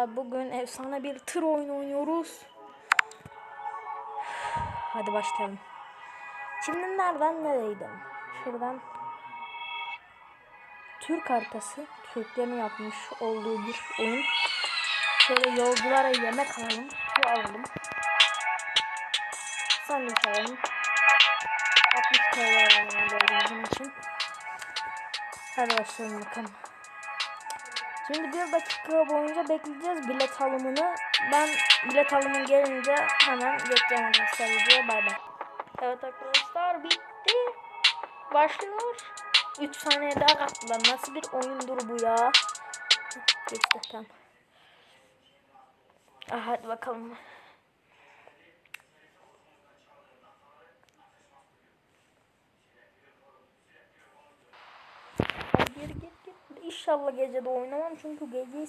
Abi bugün efsane bir tır oyunu oynuyoruz. Hadi başlayalım. Şimdi nereden nereydim? Şuradan Türk haritası. Türklerin yapmış olduğu bir oyun. Şöyle yolculara yemek alalım. Su alalım. Sandviç alalım. 60 TL alalım için. Hadi başlayalım bakalım. Şimdi bir dakika boyunca bekleyeceğiz bilet alımını. Ben bilet alımı gelince hemen geçeceğim arkadaşlar videoya. Bay bay. Evet arkadaşlar bitti. Başlıyor. 3 saniye daha kattılar. Nasıl bir oyundur bu ya? Geçti tamam. Ah, hadi bakalım. Hadi geri git git. İnşallah gece de oynamam çünkü geceyi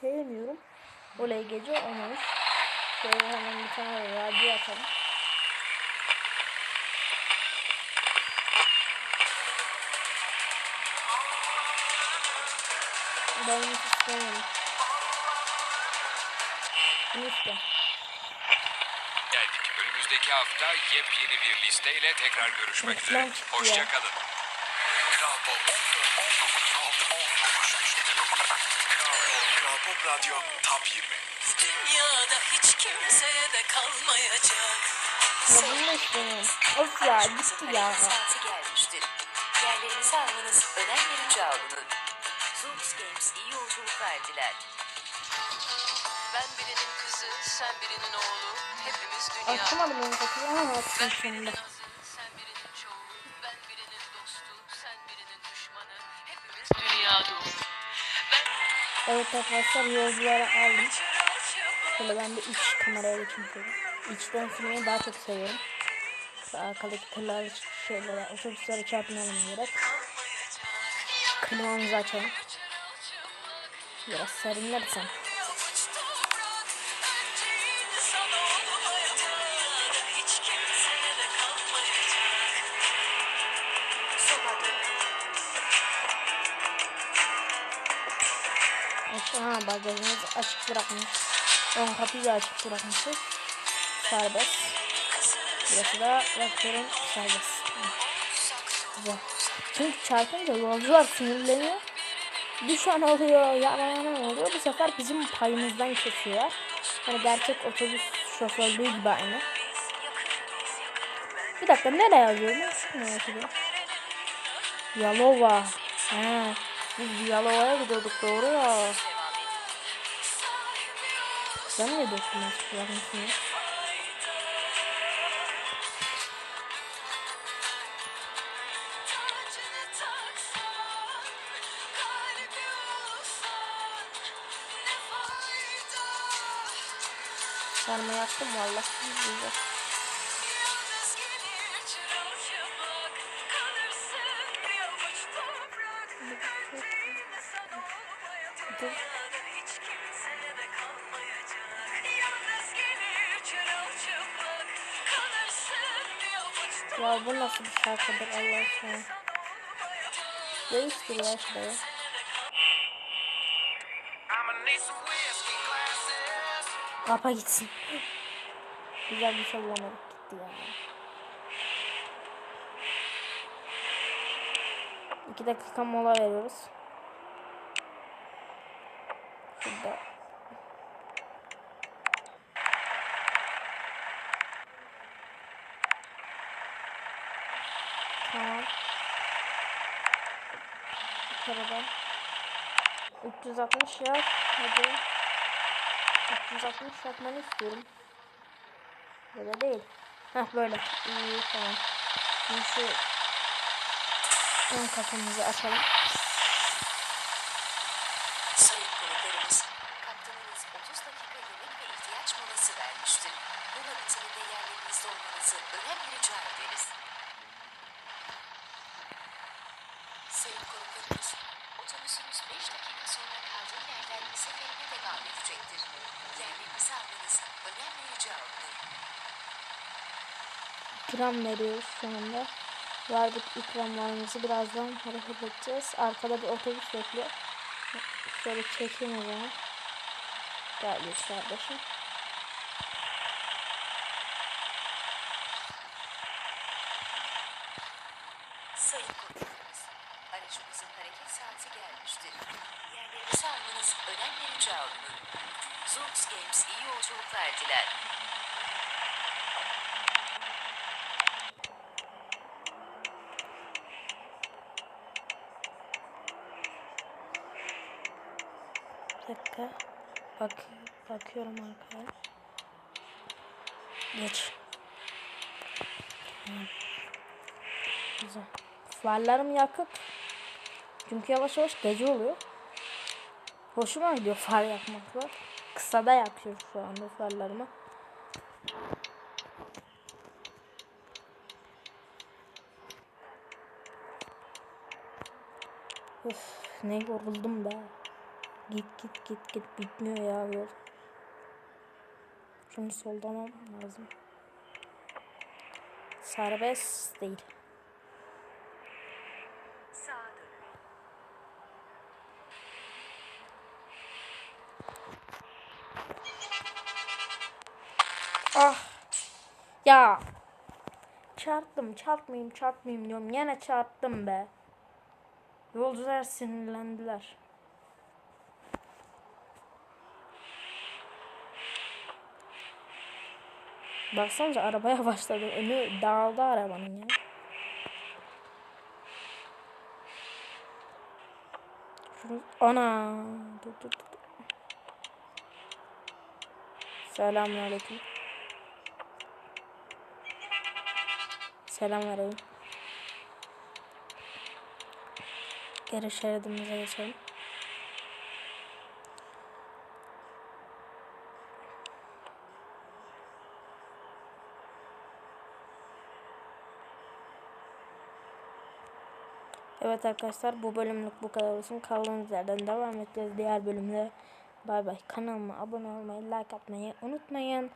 sevmiyorum. Olay gece olmamış. Şöyle hemen bir tane radyo atalım. Ben hiç istemiyorum. İstiyorum. Geldik. Önümüzdeki hafta yepyeni bir listeyle tekrar görüşmek üzere. Hoşçakalın. Kral Pop Pop Radyo Top 20 Dünyada hiç kimseye de kalmayacak. Ya bunu da istemiyorum. Of ya gitti ya. Saati gelmiştir. Yerlerinizi almanız önem verince alınır. Zoox Games iyi yolculuklar diler. Ben birinin kızı, sen birinin oğlu. Hepimiz dünya. Açamadım onu kapıyı ama Ben açtım sonunda. Evet arkadaşlar yolcuları aldım. Şöyle ben de iç kameraya geçeyim. İçten sürmeyi daha çok seviyorum. Arkadaki tırlar şeylere, otobüslere çarpmayalım diyerek. Klimamızı açalım. Biraz serinlersen. Ha bagajımız açık bırakmış. Ön kapıyı da açık bırakmışız. Serbest. Burası da rektörün serbest. Güzel. Çünkü çarpınca yolcular sinirleniyor. Düşen oluyor, yaranan oluyor. Bu sefer bizim payımızdan kesiyorlar. Hani gerçek otobüs şoförlüğü gibi aynı. Bir dakika nereye yazıyor bu? Merak ediyorum. Yalova. He. Biz Yalova'ya gidiyorduk doğru ya. Sen ne diyorsun açık bırakmışsın ya? Sarma yaptım valla. Güzel. Dur. Ya bu nasıl bir şarkıdır Allah aşkına. Değiştir ya şurayı. Kapa gitsin. Güzel bir şey bulamadık gitti ya. İki dakika mola veriyoruz. Tamam. Yukarıdan. 360 yap. Hadi. 360 yapmanı istiyorum. Böyle değil. Heh böyle. İyi tamam. Şimdi şu ön kapımızı açalım. Sayın konuklarımız, kaptanınız 30 dakika yemek ve ihtiyaç molası vermiştir. Mola bitiminde yerlerinizde olmanızı önemli rica ederiz. Sayın konuklarımız, otobüsümüz 5 dakika sonra kaldığı yerden seferine devam edecektir. Yerlerinizi almanız önemli rica olunur. İkram veriyoruz sonunda. Verdik ikramlarımızı birazdan hareket edeceğiz. Arkada bir otobüs bekliyor. Şöyle çekeyim o zaman. Gel kardeşim. Sayın konuklarımız, aracımızın hareket saati gelmiştir. Yerlerinizi almanız önem verici alınır. Zoox Games iyi yolculuklar diler. Bir dakika. Bak, bakıyorum arkaya. Geç. Tamam. Güzel. Farlarım yakıp. Çünkü yavaş yavaş gece oluyor. Hoşuma gidiyor far yakmakla. Kısada yakıyorum şu anda farlarımı. Üf, ne yoruldum be. Git git git git bitmiyor ya yol. Şunu soldan lazım. Serbest değil. Ah. Ya. Çarptım çarpmayayım çarpmayayım diyorum. Yine çarptım be. Yolcular sinirlendiler. Baksanıza arabaya başladı. Önü dağıldı arabanın ya. Şunu... Ana. Dur dur dur. Selamünaleyküm. Selam verelim. Geri şeridimize geçelim. Evet arkadaşlar bu bölümlük bu kadar olsun. Kaldığımız yerden devam edeceğiz diğer bölümde. Bay bay. Kanalıma abone olmayı, like atmayı unutmayın.